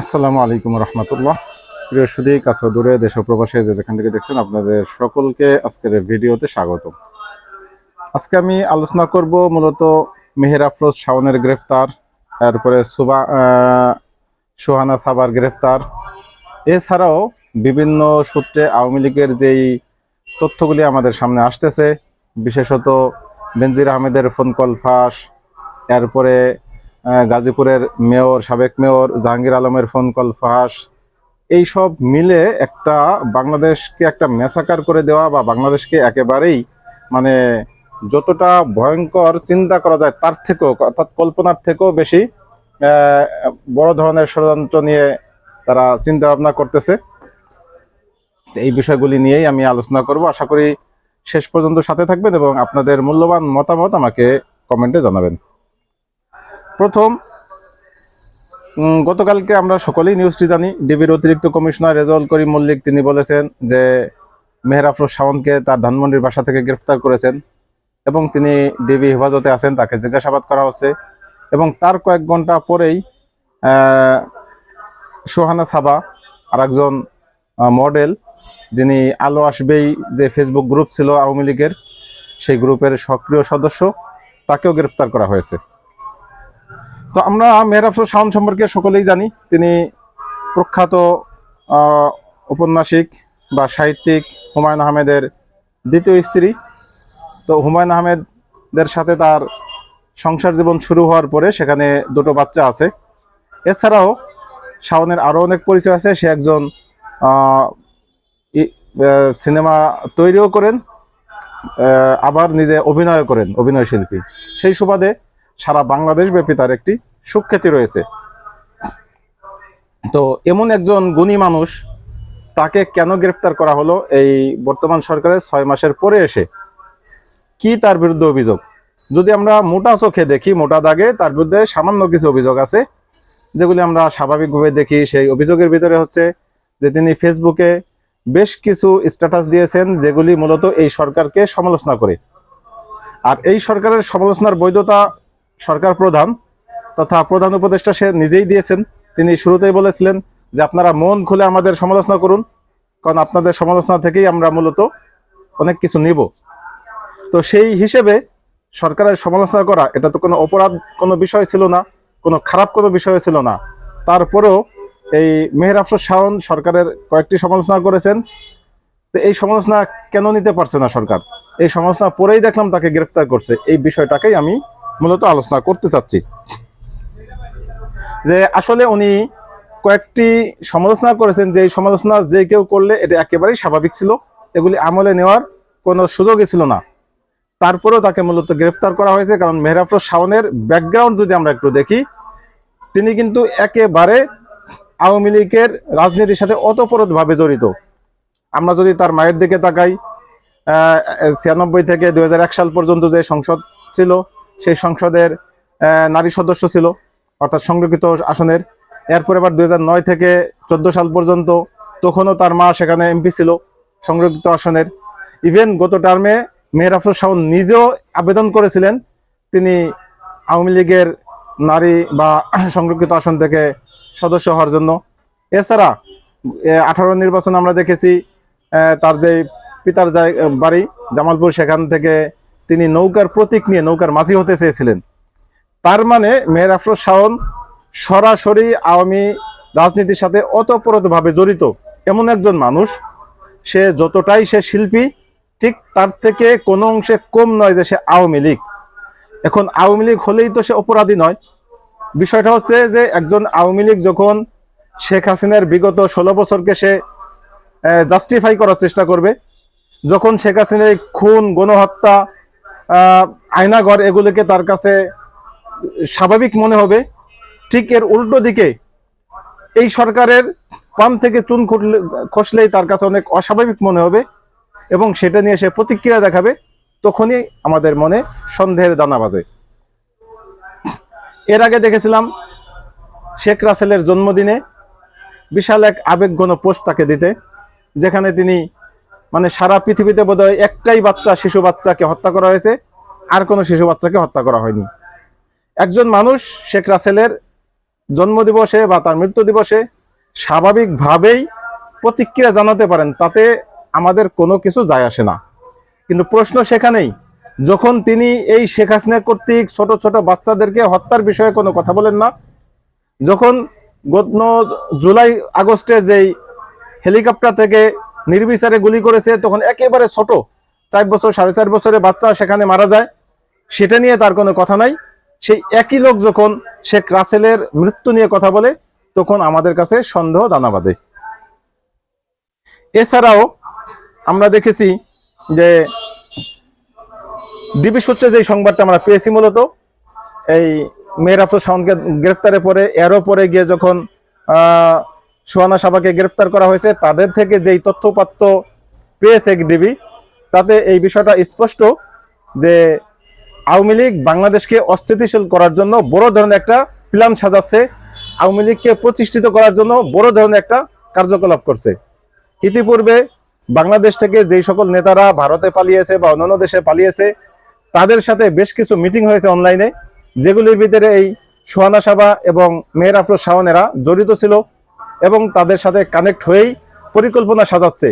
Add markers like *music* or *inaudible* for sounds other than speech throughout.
আসসালামু আলাইকুম রহমতুল্লাহ। প্রিয় সুদী, কাছে দূরে, দেশ প্রবাসে যে যেখান থেকে দেখছেন, আপনাদের সকলকে আজকের ভিডিওতে স্বাগত আজকে আমি আলোচনা করব মূলত মেহের আফরোজ শাওনের গ্রেফতার, তারপরে সুবা সোহানা সাবার গ্রেফতার। এছাড়াও বিভিন্ন সূত্রে আওয়ামী লীগের যেই তথ্যগুলি আমাদের সামনে আসতেছে, বিশেষত বেনজির আহমেদের ফোন কল ফাঁস, এরপরে গাজীপুরের মেয়র, সাবেক মেয়র, জাহাঙ্গীর আলমের ফোন কল, ফাঁস এইসব মিলে একটা বাংলাদেশকে একটা মেসাকার করে দেওয়া বা বাংলাদেশকে একেবারেই মানে যতটা ভয়ঙ্কর চিন্তা করা যায় তার থেকেও, অর্থাৎ কল্পনার থেকেও বেশি বড় ধরনের ষড়যন্ত্র নিয়ে তারা চিন্তা ভাবনা করতেছে। এই বিষয়গুলি নিয়েই আমি আলোচনা করব। আশা করি শেষ পর্যন্ত সাথে থাকবেন এবং আপনাদের মূল্যবান মতামত আমাকে কমেন্টে জানাবেন। প্রথম গতকালকে আমরা সকলেই নিউজটি জানি। ডিবির অতিরিক্ত কমিশনার রেজাউল করিম মল্লিক, তিনি বলেছেন যে মেহের আফরোজ শাওনকে তার ধানমন্ডির বাসা থেকে গ্রেফতার করেছেন এবং তিনি ডিবি হেফাজতে আছেন, তাকে জিজ্ঞাসাবাদ করা হচ্ছে এবং তার কয়েক ঘণ্টা পরেই সোহানা সাবা আর একজন মডেল যিনি আলো আসবেই যে ফেসবুক গ্রুপ ছিল আওয়ামী লীগের, সেই গ্রুপের সক্রিয় সদস্য, তাকেও গ্রেফতার করা হয়েছে। তো আমরা মেহের আফরোজ শাওন সম্পর্কে সকলেই জানি। তিনি প্রখ্যাত আহ, ঔপন্যাসিক বা সাহিত্যিক হুমায়ুন আহমেদের দ্বিতীয় স্ত্রী। তো হুমায়ুন আহমেদের সাথে তার সংসার জীবন শুরু হওয়ার পরে সেখানে দুটো বাচ্চা আছে। এছাড়াও শাওনের আরও অনেক পরিচয় আছে। সে একজন সিনেমা তৈরিও করেন আবার নিজে অভিনয় করেন অভিনয় শিল্পী। সেই সুবাদে সারা বাংলাদেশ ব্যাপী তার একটি সুখ্যাতি রয়েছে। তো এমন একজন গুণী মানুষ, তাকে কেন গ্রেফতার করা হলো এই বর্তমান সরকারের ছয় মাসের পরে এসে? কি তার বিরুদ্ধে অভিযোগ? যদি আমরা মোটা চোখে দেখি, মোটা দাগে, তার বিরুদ্ধে সামান্য কিছু অভিযোগ আছে, যেগুলি আমরা স্বাভাবিকভাবে দেখি। সেই অভিযোগের ভিতরে হচ্ছে যে তিনি ফেসবুকে বেশ কিছু স্ট্যাটাস দিয়েছেন, যেগুলি মূলত এই সরকারকে সমালোচনা করে। আর এই সরকারের সমালোচনার বৈধতা সরকার প্রধান তথা প্রধান উপদেষ্টা সে নিজেই দিয়েছেন। তিনি শুরুতেই বলেছিলেন যে আপনারা মন খুলে আমাদের সমালোচনা করুন, কারণ আপনাদের সমালোচনা থেকেই আমরা মূলত অনেক কিছু নিব। তো সেই হিসেবে সরকারের সমালোচনা করা, এটা তো কোনো অপরাধ কোনো বিষয় ছিল না, কোনো খারাপ কোনো বিষয় ছিল না। তারপরেও এই মেহের আফরোজ শাওন সরকারের কয়েকটি সমালোচনা করেছেন। তো এই সমালোচনা কেন নিতে পারছে না সরকার? এই সমালোচনা পরেই দেখলাম তাকে গ্রেফতার করছে। এই বিষয়টাকেই আমি মূলত আলোচনা করতে চাচ্ছি। যে আসলে উনি কয়েকটি সমালোচনা করেছেন, যে সমালোচনা যে কেউ করলে এটা একেবারেই স্বাভাবিক ছিল, এগুলি আমলে নেওয়ার কোনো সুযোগই ছিল না। তারপরেও তাকে মূলত গ্রেফতার করা হয়েছে, কারণ মেহরাফরোজ শাওনের ব্যাকগ্রাউন্ড যদি আমরা একটু দেখি, তিনি কিন্তু একেবারে আওয়ামী লীগের রাজনীতির সাথে অতপ্রতভাবে জড়িত। আমরা যদি তার মায়ের দিকে তাকাই ছিয়ানব্বই থেকে দুই হাজার এক সাল পর্যন্ত যে সংসদ ছিল সেই সংসদের নারী সদস্য ছিল, অর্থাৎ সংরক্ষিত আসনের। এরপর এবার দুই থেকে চোদ্দ সাল পর্যন্ত তখনও তার মা সেখানে এমপি ছিল, সংরক্ষিত আসনের। ইভেন গত টার্মে মেহের আফরোজ শাওন নিজেও আবেদন করেছিলেন, তিনি আওয়ামী লীগের নারী বা *clears throat* সংরক্ষিত আসন থেকে সদস্য হওয়ার জন্য। এছাড়া আঠারো নির্বাচন আমরা দেখেছি তার যে পিতার বাড়ি জামালপুর, সেখান থেকে তিনি নৌকার প্রতীক নিয়ে নৌকার মাঝি হতে চেয়েছিলেন। তার মানে মেহের আফরোজ শাওন সরাসরি আওয়ামী রাজনীতির সাথে অতপ্রতভাবে জড়িত। এমন একজন মানুষ, সে যতটাই সে শিল্পী, ঠিক তার থেকে কোনো অংশে কম নয় যে সে আওয়ামী লীগ। এখন আওয়ামী লীগ হলেই তো সে অপরাধী নয়। বিষয়টা হচ্ছে যে একজন আওয়ামী লীগ যখন শেখ হাসিনার বিগত ষোলো বছরকে সে জাস্টিফাই করার চেষ্টা করবে, যখন শেখ হাসিনার খুন, গণহত্যা আয়নাঘর এগুলোকে তার কাছে স্বাভাবিক মনে হবে। ঠিক এর উল্টো দিকে এই সরকারের পান থেকে চুন খুটলে, খসলেই তার কাছে অনেক অস্বাভাবিক মনে হবে এবং সেটা নিয়ে সে প্রতিক্রিয়া দেখাবে তখনই আমাদের মনে সন্দেহের দানা বাজে। এর আগে দেখেছিলাম শেখ রাসেলের জন্মদিনে বিশাল এক আবেগঘন পোস্ট তাকে দিতে, যেখানে তিনি মানে সারা পৃথিবীতে বোধহয় একটাই বাচ্চা, শিশু বাচ্চাকে হত্যা করা হয়েছে। আর কোনো শিশু বাচ্চাকে হত্যা করা হয়নি। একজন মানুষ, শেখ রাসেলের জন্মদিবসে বা তার মৃত্যু দিবসে স্বাভাবিকভাবেই প্রতিক্রিয়া জানাতে পারেন, তাতে আমাদের কোনো কিছু যায় আসে না। কিন্তু প্রশ্ন সেখানেই, যখন তিনি এই শেখ হাসিনা কর্তৃক ছোট ছোট বাচ্চাদেরকে হত্যার বিষয়ে কোনো কথা বলেন না, যখন গত জুলাই আগস্টের যেই হেলিকপ্টার থেকে নির্বিচারে গুলি করেছে, তখন একেবারে ছোট, চার বছর, সাড়ে চার বছরের বাচ্চা সেখানে মারা যায়। সেটা নিয়ে তার কোনো কথা নাই। সেই একই লোক যখন শেখ রাসেলের মৃত্যু নিয়ে কথা বলে, তখন আমাদের কাছে সন্দেহ দানা বাঁধে। এছাড়াও আমরা দেখেছি যে ডিবি সূত্রে যে সংবাদটা আমরা পেয়েছি মূলত, এই মেহরাফুল শাওনকে গ্রেফতারের পরে, এরও পরে গিয়ে যখন সোহানা সাবাকে গ্রেফতার করা হয়েছে। তাদের থেকে যেই তথ্যপাত্র পেয়েছে ডিবি তাতে এই বিষয়টা স্পষ্ট যে আওয়ামী লীগ বাংলাদেশকে অস্থিতিশীল করার জন্য বড় ধরনের একটা প্ল্যান সাজাচ্ছে। আওয়ামী লীগকে প্রতিষ্ঠিত করার জন্য বড় ধরনের একটা কার্যকলাপ করছে। ইতিপূর্বে বাংলাদেশ থেকে যেই সকল নেতারা ভারতে পালিয়েছে বা অন্যান্য দেশে পালিয়েছে, তাদের সাথে বেশ কিছু মিটিং হয়েছে অনলাইনে, যেগুলির ভিতরে এই সোহানা সাবা এবং মেয়ের আফরোজ শাওনেরা জড়িত ছিল। এবং তাদের সাথে কানেক্ট হয়েই পরিকল্পনা সাজাচ্ছে।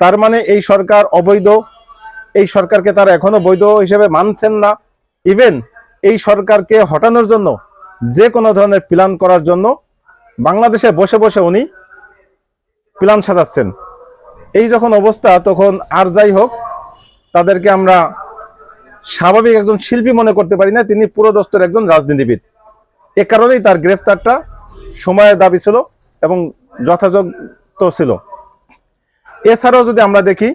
তার মানে এই সরকার অবৈধ, এই সরকারকে তারা এখনও বৈধ হিসেবে মানছেন না। ইভেন এই সরকারকে হটানোর জন্য, যে কোনো ধরনের প্ল্যান করার জন্য বাংলাদেশে বসে বসে উনি প্ল্যান সাজাচ্ছেন। এই যখন অবস্থা, তখন আর যাই হোক, তাদেরকে আমরা স্বাভাবিক একজন শিল্পী মনে করতে পারি না, তিনি পুরোদস্তর একজন রাজনীতিবিদ। এ কারণেই তার গ্রেফতারটা সময়ের দাবি ছিল। এবং যথাযথ ছিল। এছাড়াও যদি আমরা দেখি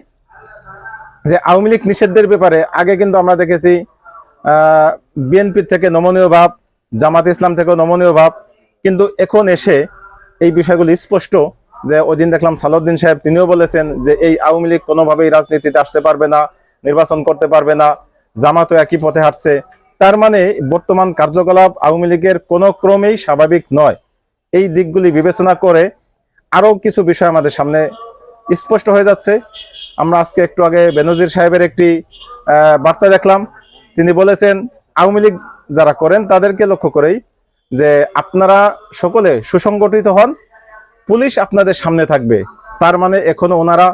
যে আওয়ামী লীগ নিষেধের ব্যাপারে, আগে কিন্তু আমরা দেখেছি বিএনপি থেকে নমনীয় ভাব, জামাত ইসলাম থেকেও নমনীয় ভাব, কিন্তু এখন এসে এই বিষয়গুলি স্পষ্ট যে ওই দিন দেখলাম সালাউদ্দিন সাহেব তিনিও বলেছেন যে এই আওয়ামী লীগ কোনোভাবেই রাজনীতিতে আসতে পারবে না, নির্বাচন করতে পারবে না, জামাতও একই পথে হাঁটছে। তার মানে বর্তমান কার্যকলাপ আওয়ামী লীগের কোনো ক্রমেই স্বাভাবিক নয়। এই দিকগুলি বিবেচনা করে আরও কিছু বিষয় আমাদের সামনে স্পষ্ট হয়ে যাচ্ছে। আমরা আজকে একটু আগে বেনজির সাহেবের একটি বার্তা দেখলাম। তিনি বলেছেন, আওয়ামী লীগ যারা করেন তাদেরকে লক্ষ্য করেই যে আপনারা সকলে সুসংগঠিত হন, পুলিশ আপনাদের সামনে থাকবে। তার মানে এখনও ওনারা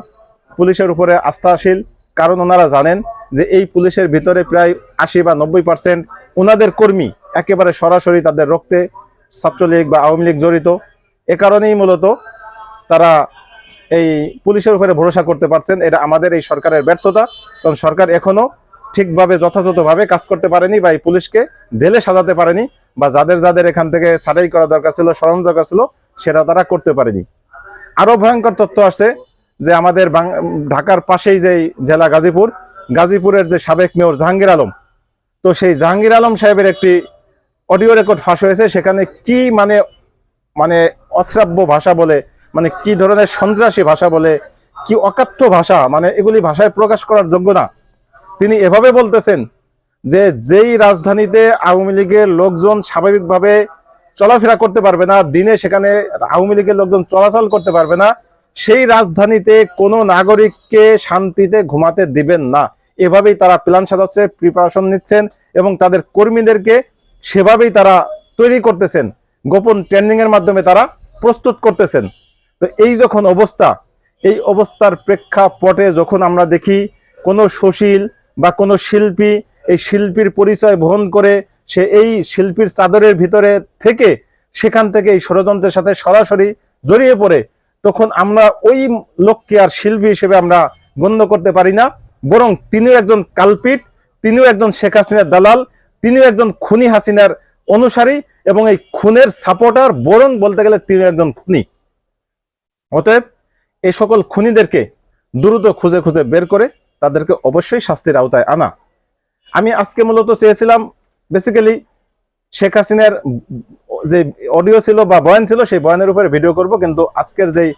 পুলিশের উপরে আস্থাশীল, কারণ ওনারা জানেন যে এই পুলিশের ভিতরে প্রায় আশি বা নব্বই পার্সেন্ট ওনাদের কর্মী, একেবারে সরাসরি তাদের রক্তে ছাত্রলীগ বা আওয়ামী লীগ জড়িত, এ কারণেই মূলত তারা এই পুলিশের উপরে ভরসা করতে পারছেন। এটা আমাদের এই সরকারের ব্যর্থতা কারণ সরকার এখনও ঠিকভাবে যথাযথভাবে কাজ করতে পারেনি বা এই পুলিশকে ঢেলে সাজাতে পারেনি বা যাদের যাদের এখান থেকে ছাড়াই করা দরকার ছিল, সরানো দরকার ছিল, সেটা তারা করতে পারেনি। আরও ভয়ঙ্কর তথ্য আছে যে আমাদের ঢাকার পাশেই যে জেলা গাজীপুর, গাজীপুরের যে সাবেক মেয়র জাহাঙ্গীর আলম, তো সেই জাহাঙ্গীর আলম সাহেবের একটি অডিও রেকর্ড ফাঁস হয়েছে, সেখানে কি মানে মানে অশ্রাব্য ভাষা বলে মানে কি ধরনের সন্ত্রাসী ভাষা বলে, কি অকাথ্য ভাষা মানে এগুলি ভাষায় প্রকাশ করার যোগ্য না। তিনি এভাবে বলতেছেন যে যেই রাজধানীতে আওয়ামী লীগের লোকজন স্বাভাবিকভাবে চলাফেরা করতে পারবে না, দিনে সেখানে আওয়ামী লীগের লোকজন চলাচল করতে পারবে না, সেই রাজধানীতে কোনো নাগরিককে শান্তিতে ঘুমাতে দিবেন না। এভাবেই তারা প্ল্যান সাজাচ্ছে প্রিপারেশন নিচ্ছেন এবং তাদের কর্মীদেরকে সেভাবেই তারা তৈরি করতেছেন। গোপন ট্রেনিং এর মাধ্যমে তারা প্রস্তুত করতেছেন। তো এই যখন অবস্থা, এই অবস্থার প্রেক্ষাপটে যখন আমরা দেখি কোনো সুশীল বা কোনো শিল্পী এই শিল্পীর পরিচয় বহন করে সে এই শিল্পীর চাদরের ভিতরে থেকে সেখান থেকে এই ষড়যন্ত্রের সাথে সরাসরি জড়িয়ে পড়ে, তখন আমরা ওই লোককে আর শিল্পী হিসেবে আমরা গণ্য করতে পারি না। বরং তিনিও একজন কালপিট, তিনিও একজন শেখ হাসিনার দালাল তিনিও একজন খুনি হাসিনার অনুসারী এবং এই খুনের সাপোর্টার বরং বলতে গেলে তিনি একজন খুনি। অতএব এই সকল খুনিদেরকে দ্রুত খুঁজে খুঁজে বের করে তাদেরকে অবশ্যই শাস্তির আওতায় আনা। আমি আজকে মূলত চেয়েছিলাম বেসিক্যালি শেখ হাসিনার যে অডিও ছিল বা বয়ান ছিল সেই বয়ানের উপরে ভিডিও করব, কিন্তু আজকের যেই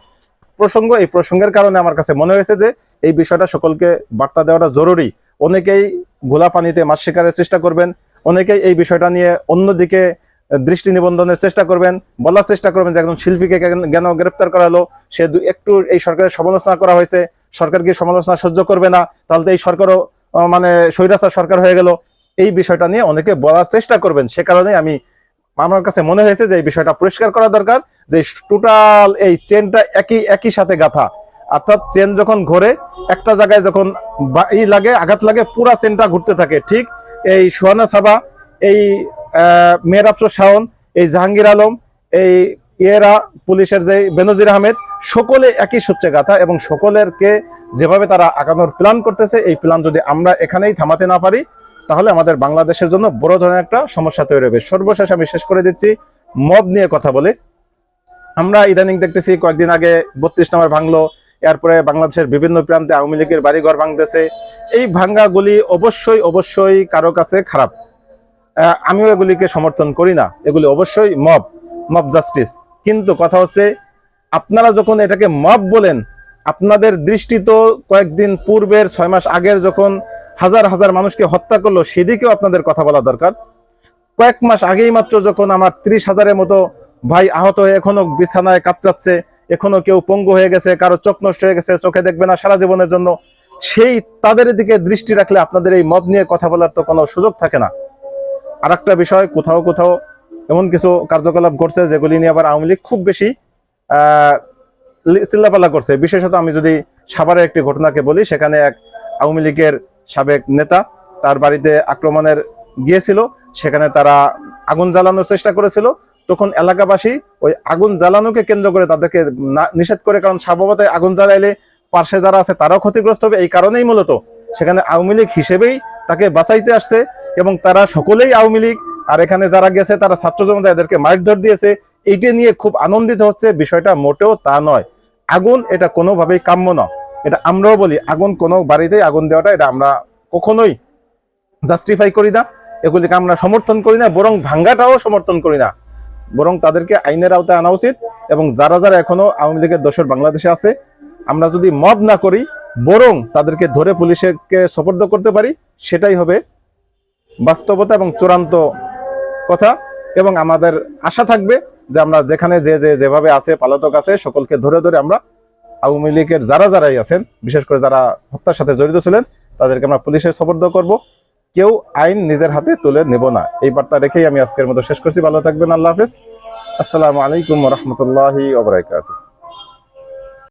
প্রসঙ্গ, এই প্রসঙ্গের কারণে আমার কাছে মনে হয়েছে যে এই বিষয়টা সকলকে বার্তা দেওয়াটা জরুরি। অনেকেই ঘোলা পানিতে মাছ শিকারের চেষ্টা করবেন অনেকেই এই বিষয়টা নিয়ে অন্যদিকে দৃষ্টি নিবন্ধনের চেষ্টা করবেন, বলার চেষ্টা করবেন যে একজন শিল্পীকে কেন- গ্রেপ্তার করা হলো, সে একটু এই সরকারের সমালোচনা করা হয়েছে, সরকার কি সমালোচনা সহ্য করবে না, তাহলে তো এই সরকারও মানে স্বৈরাচার সরকার হয়ে গেল। এই বিষয়টা নিয়ে অনেকে বলার চেষ্টা করবেন, সে কারণে আমি, আমার কাছে মনে হয়েছে যে এই বিষয়টা পরিষ্কার করা দরকার, যে টোটাল এই চেনটা একই একই সাথে গাথা। অর্থাৎ চেন যখন ঘোরে, একটা জায়গায় যখন ই লাগে, আঘাত লাগে, পুরা চেনটা ঘুরতে থাকে, ঠিক? এই সোহানা সাবা, এই মেয়ের আফসর শাওন, এই জাহাঙ্গীর আলম, এই ইয়েরা পুলিশের যে বেনজির আহমেদ, সকলে একই সূত্রে গাথা এবং সকলেরকে যেভাবে তারা আগানোর প্ল্যান করতেছে, এই প্ল্যান যদি আমরা এখানেই থামাতে না পারি, তাহলে আমাদের বাংলাদেশের জন্য বড় ধরনের একটা সমস্যা তৈরি হবে। সর্বশেষ আমি শেষ করে দিচ্ছি মব নিয়ে কথা বলে। আমরা ইদানিং দেখতেছি কয়েকদিন আগে বত্রিশ নাম্বার ভাঙলো এরপরে বাংলাদেশের বিভিন্ন প্রান্তে আওয়ামী লীগের বাড়িঘর ভাঙতেছে। এই ভাঙ্গাগুলি অবশ্যই অবশ্যই কারও কাছে খারাপ। আমিও এগুলিকে সমর্থন করি না। এগুলি অবশ্যই মব মব জাস্টিস। কিন্তু কথা হচ্ছে, আপনারা যখন এটাকে মব বলেন, আপনাদের দৃষ্টি তো কয়েকদিন পূর্বের, ছয় মাস আগের যখন হাজার হাজার মানুষকে হত্যা করল, সেদিকেও আপনাদের কথা বলা দরকার। কয়েক মাস আগেই মাত্র যখন আমার ত্রিশ হাজারের মতো ভাই আহত হয়ে এখনও বিছানায় কাতরাচ্ছে এখনও কেউ পঙ্গু হয়ে গেছে, কারও চোখ নষ্ট হয়ে গেছে, চোখে দেখবে না সারা জীবনের জন্য। সেই তাদের দিকে দৃষ্টি রাখলে আপনাদের এই মব নিয়ে কথা বলার তো কোনো সুযোগ থাকে না। আর একটা বিষয়, কোথাও কোথাও এমন কিছু কার্যকলাপ ঘটছে যেগুলি নিয়ে আবার আওয়ামী লীগ খুব বেশি চিল্লাপাল্লা করছে। বিশেষত আমি যদি সাভারের একটি ঘটনাকে বলি, সেখানে এক আওয়ামী লীগের সাবেক নেতা তার বাড়িতে আক্রমণের গিয়েছিল। সেখানে তারা আগুন জ্বালানোর চেষ্টা করেছিল। তখন এলাকাবাসী ওই আগুন জ্বালানোকে কেন্দ্র করে তাদেরকে নিষেধ করে, কারণ স্বভাবতই আগুন জ্বালাইলে পার্শ্বে যারা আছে তারাও ক্ষতিগ্রস্ত হবে। এই কারণেই মূলত সেখানে আওয়ামী লীগ হিসেবেই তাকে বাঁচাইতে আসছে এবং তারা সকলেই আওয়ামী লীগ। আর এখানে যারা গেছে, তারা ছাত্র জনতা এদেরকে মারধর দিয়েছে। এইটা নিয়ে খুব আনন্দিত হচ্ছে, বিষয়টা মোটেও তা নয়। আগুন এটা কোনোভাবেই কাম্য না এটা আমরাও বলি, আগুন কোনো বাড়িতেই আগুন দেওয়াটা এটা আমরা কখনোই জাস্টিফাই করি না। এগুলিকে আমরা সমর্থন করি না, বরং ভাঙ্গাটাও সমর্থন করি না। বরং তাদেরকে আইনের আওতায় আনা উচিত এবং যারা যারা এখনও আওয়ামী লীগের দোষর বাংলাদেশে আছে, আমরা যদি মব না করি, বরং তাদেরকে ধরে পুলিশকে সপর্দ করতে পারি, সেটাই হবে বাস্তবতা এবং চূড়ান্ত কথা এবং আমাদের আশা থাকবে যে আমরা যেখানে যে যে যেভাবে আছে, পালাতক আছে, সকলকে ধরে ধরে আমরা আওয়ামী লীগের যারা যারাই আছেন, বিশেষ করে যারা হত্যার সাথে জড়িত ছিলেন, তাদেরকে আমরা পুলিশের সপর্দ করব। কেউ আইন নিজের হাতে তুলে নেব না। এই বার্তা রেখেই আমি আজকের মতো শেষ করছি। ভালো থাকবেন। আল্লাহ হাফিজ। আসসালামু আলাইকুম রহমতুল্লাহি ওবরাকাতুহ